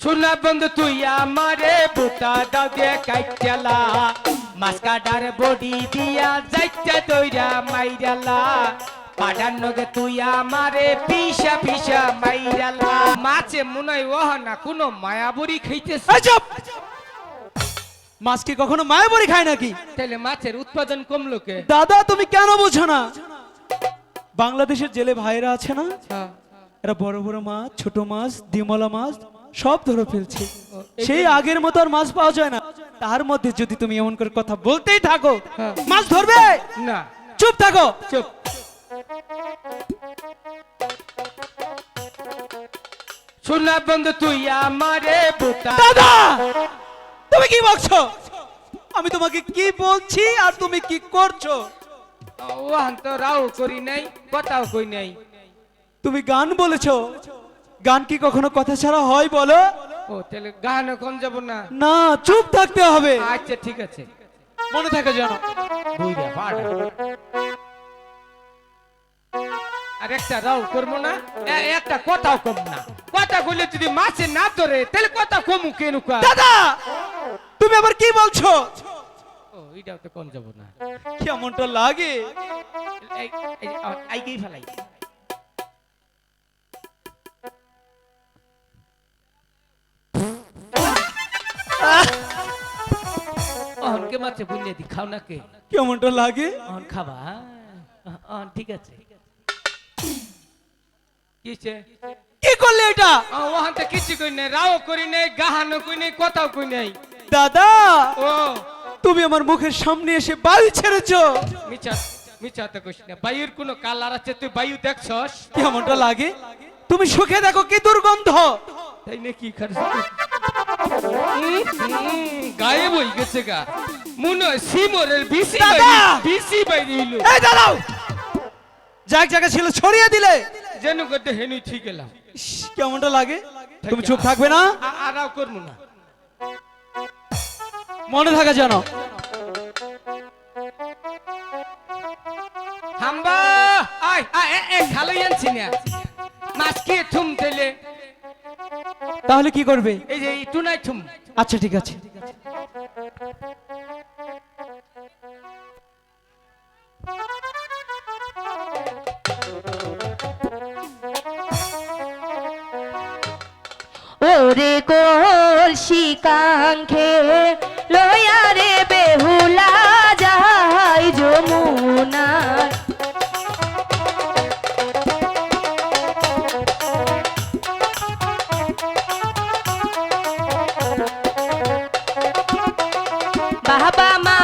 শোনা বন্ধু তুই আমারে বুতা দাও দে কাইটালা মাছ কাটার বডি দিয়া যাইতে দইরা মাইরালা। পাডার নগে তুই আমারে পিসা পিসা মাইরালা। মাছে মনে হয় ওহ না কোনো মায়াবুরি চুপ! মাছ কি কখনো মায়াবরি খায় নাকি? তাহলে মাছের উৎপাদন কমলো কে? দাদা তুমি কেন বোঝো না? বাংলাদেশের জেলে ভাইরা আছে না? হ্যাঁ। এরা বড় বড় মাছ ছোট মাছ ডিমলা মাছ সব ধরে ফেলছে। সেই আগের মতো আর মাছ পাওয়া যায় না। তার মধ্যে যদি তুমি এমন করে কথা বলতেই থাকো হ্যাঁ। মাছ ধরবে? না। চুপ থাকো। চুপ। শোনা বন্ধু তুই আমারে দাদা তুমি কি বলছো? আমি তোমাকে কি বলছি আর তুমি কি করছ? ওহান তো রাও করি নাই কথাও কই নাই। তুমি গান বলেছ। গান কি কখনো কথা ছাড়া হয় বলো? ও তাহলে গান কোন যাব না। না চুপ থাকতে হবে। আচ্ছা ঠিক আছে। মনে থাকে জানো বুইরা পাড়া। আর একটা রাও করব না? একটা কথাও কম না। কথা বললে যদি মাছে না ধরে তাহলে কথা কমু কেন দাদা তুমি আবার কি বলছো? ও এটাও তো যাব না। কেমনটা লাগে? ফেলাই। অহনকে মাছে বুঝলে দি খাও না কে কেমনটা লাগে? অহন খাবা অহন ঠিক আছে। কিছে কি করলে এটা? ওহান তো কিছু কই নাই রাও করি নাই গাহানো কই নাই কথাও কই নাই। দাদা! ও। তুমি আমার মুখের সামনে এসে বায়ু ছেড়েছো। মিছা মিছা তো কইস না বায়ুর কোনো কালার আছে তুই বায়ু দেখছস? কেমনটা লাগে? তুমি সুখে দেখো কি দুর্গন্ধ। তাই নাকি খার গায়ে বই গেছে গা। মনে সিমরের বিসি দাদা! বিসি বাইরে হইল এই দাদাও যাক জায়গা ছিল ছড়িয়ে দিলে। যেন করতে হেনু ঠিক ইস, কেমনটা লাগে? তুমি চুপ থাকবে না? আ- আরাও করব না। মনে থাকা জানো হাম্বা! আয় আয় এ এ খালো আনছি না। মাছ কি থুম তেলে। তাহলে কি করবে? এই যে এই টুনাই থুম। আচ্ছা ঠিক আছে। ওরে কলসি লয়া রে বেহুলা যাই যমুনার বাবা মা